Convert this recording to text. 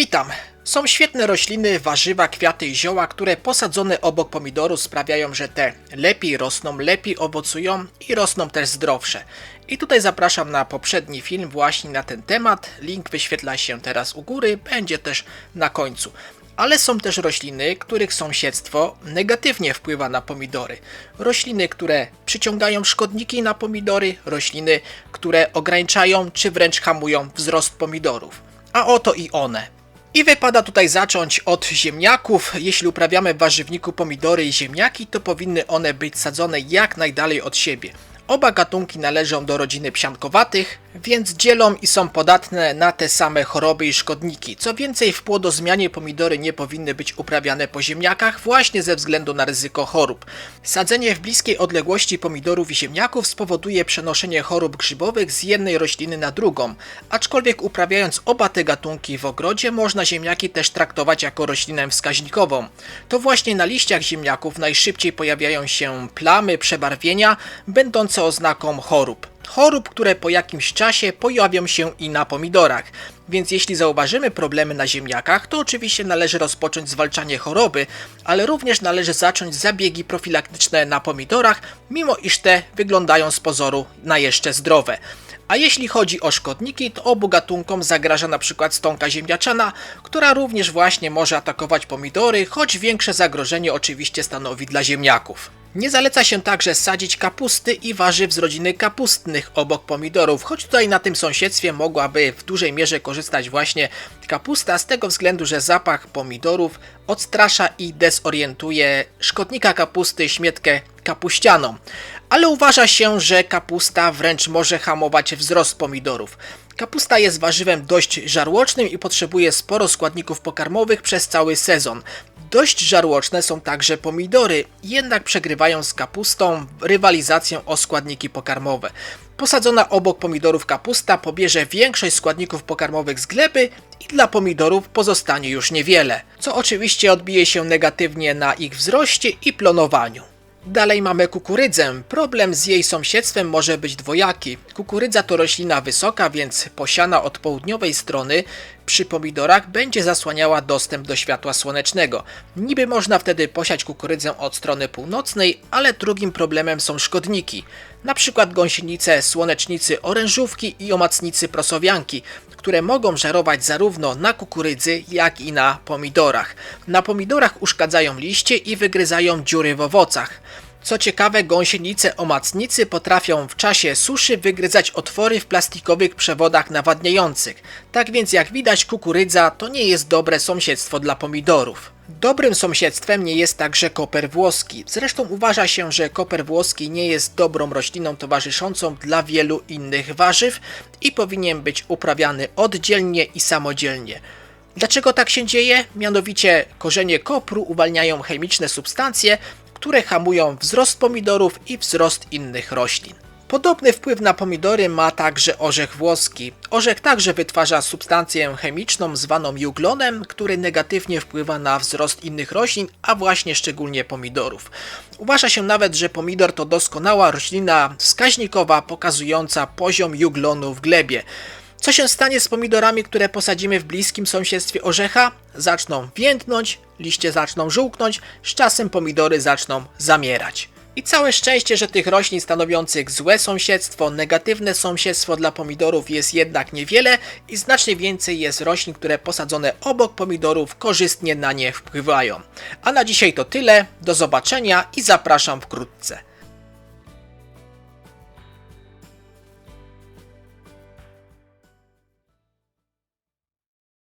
Witam. Są świetne rośliny, warzywa, kwiaty i zioła, które posadzone obok pomidoru sprawiają, że te lepiej rosną, lepiej owocują i rosną też zdrowsze. I tutaj zapraszam na poprzedni film właśnie na ten temat. Link wyświetla się teraz u góry, będzie też na końcu. Ale są też rośliny, których sąsiedztwo negatywnie wpływa na pomidory. Rośliny, które przyciągają szkodniki na pomidory, rośliny, które ograniczają czy wręcz hamują wzrost pomidorów. A oto i one. I wypada tutaj zacząć od ziemniaków. Jeśli uprawiamy w warzywniku pomidory i ziemniaki, to powinny one być sadzone jak najdalej od siebie. Oba gatunki należą do rodziny psiankowatych, więc dzielą i są podatne na te same choroby i szkodniki. Co więcej, w płodozmianie pomidory nie powinny być uprawiane po ziemniakach właśnie ze względu na ryzyko chorób. Sadzenie w bliskiej odległości pomidorów i ziemniaków spowoduje przenoszenie chorób grzybowych z jednej rośliny na drugą, aczkolwiek uprawiając oba te gatunki w ogrodzie można ziemniaki też traktować jako roślinę wskaźnikową. To właśnie na liściach ziemniaków najszybciej pojawiają się plamy, przebarwienia, będące oznaką chorób. Chorób, które po jakimś czasie pojawią się i na pomidorach. Więc jeśli zauważymy problemy na ziemniakach, to oczywiście należy rozpocząć zwalczanie choroby, ale również należy zacząć zabiegi profilaktyczne na pomidorach, mimo iż te wyglądają z pozoru na jeszcze zdrowe. A jeśli chodzi o szkodniki, to obu gatunkom zagraża przykład stonka ziemniaczana, która również właśnie może atakować pomidory, choć większe zagrożenie oczywiście stanowi dla ziemniaków. Nie zaleca się także sadzić kapusty i warzyw z rodziny kapustnych obok pomidorów, choć tutaj na tym sąsiedztwie mogłaby w dużej mierze korzystać właśnie kapusta z tego względu, że zapach pomidorów odstrasza i dezorientuje szkodnika kapusty, śmietkę kapuścianą. Ale uważa się, że kapusta wręcz może hamować wzrost pomidorów. Kapusta jest warzywem dość żarłocznym i potrzebuje sporo składników pokarmowych przez cały sezon. Dość żarłoczne są także pomidory, jednak przegrywają z kapustą rywalizację o składniki pokarmowe. Posadzona obok pomidorów kapusta pobierze większość składników pokarmowych z gleby i dla pomidorów pozostanie już niewiele, co oczywiście odbije się negatywnie na ich wzroście i plonowaniu. Dalej mamy kukurydzę. Problem z jej sąsiedztwem może być dwojaki. Kukurydza to roślina wysoka, więc posiana od południowej strony przy pomidorach będzie zasłaniała dostęp do światła słonecznego. Niby można wtedy posiać kukurydzę od strony północnej, ale drugim problemem są szkodniki. Na przykład gąsienice, słonecznicy, orężówki i omacnicy prosowianki, które mogą żerować zarówno na kukurydzy, jak i na pomidorach. Na pomidorach uszkadzają liście i wygryzają dziury w owocach. Co ciekawe, gąsienice omacnicy potrafią w czasie suszy wygryzać otwory w plastikowych przewodach nawadniających. Tak więc jak widać kukurydza to nie jest dobre sąsiedztwo dla pomidorów. Dobrym sąsiedztwem nie jest także koper włoski. Zresztą uważa się, że koper włoski nie jest dobrą rośliną towarzyszącą dla wielu innych warzyw i powinien być uprawiany oddzielnie i samodzielnie. Dlaczego tak się dzieje? Mianowicie korzenie kopru uwalniają chemiczne substancje, które hamują wzrost pomidorów i wzrost innych roślin. Podobny wpływ na pomidory ma także orzech włoski. Orzech także wytwarza substancję chemiczną zwaną juglonem, który negatywnie wpływa na wzrost innych roślin, a właśnie szczególnie pomidorów. Uważa się nawet, że pomidor to doskonała roślina wskaźnikowa pokazująca poziom juglonu w glebie. Co się stanie z pomidorami, które posadzimy w bliskim sąsiedztwie orzecha? Zaczną więdnąć, liście zaczną żółknąć, z czasem pomidory zaczną zamierać. I całe szczęście, że tych roślin stanowiących złe sąsiedztwo, negatywne sąsiedztwo dla pomidorów jest jednak niewiele i znacznie więcej jest roślin, które posadzone obok pomidorów korzystnie na nie wpływają. A na dzisiaj to tyle, do zobaczenia i zapraszam wkrótce.